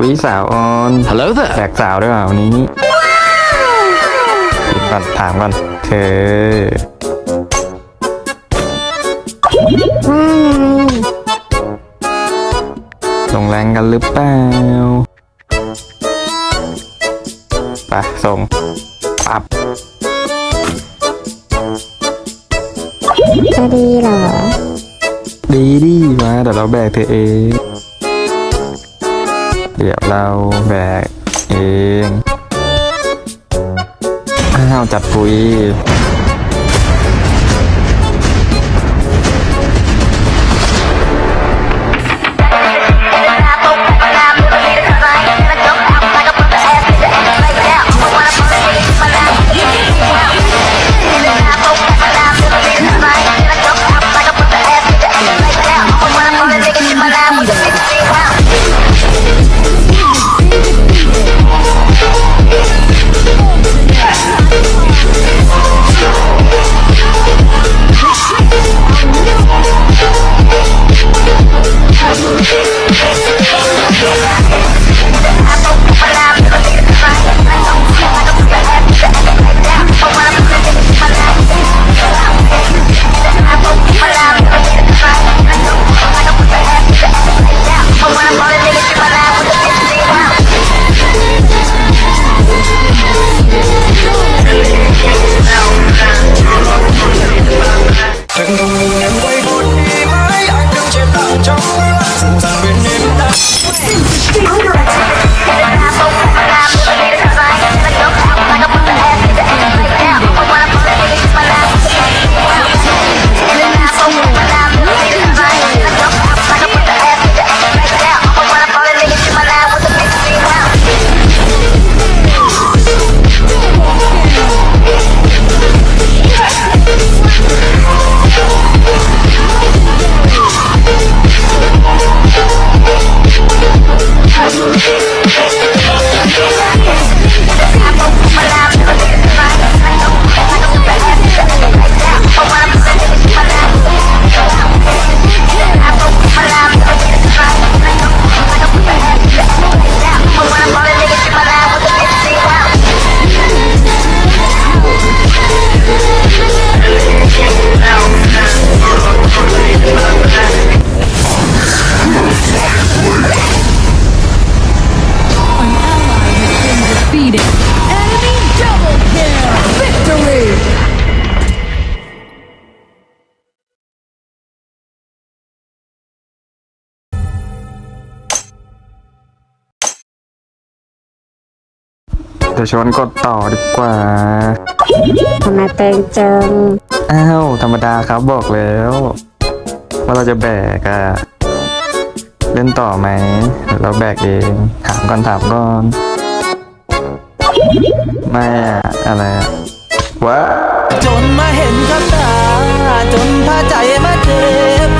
วิสาวออน Hello แบ there. กสาวด้วยเปล่าวันนี้คิดก่อนถามก่อนเธอว่าไงส่งแรงกันหรือเปล่าไปส่งปับจะดีเหรอ ดีดีมาเดี๋ยวเราแบกเธอเอง เดี๋ยวเราแบกเอง อ้าวจัดปุ๋ย เดี๋ยวชวนกดต่อดีกว่า ทำไมเต็งจังอ้าวธรรมดาครับบอกแล้ว ว่าเราจะแบกอะเล่นต่อไหมหรือเราแบกเอง ถามก่อนถามก่อนไม่อะอะไรอะว้าจนมาเห็นกับตา จนพาใจมาเจ็บ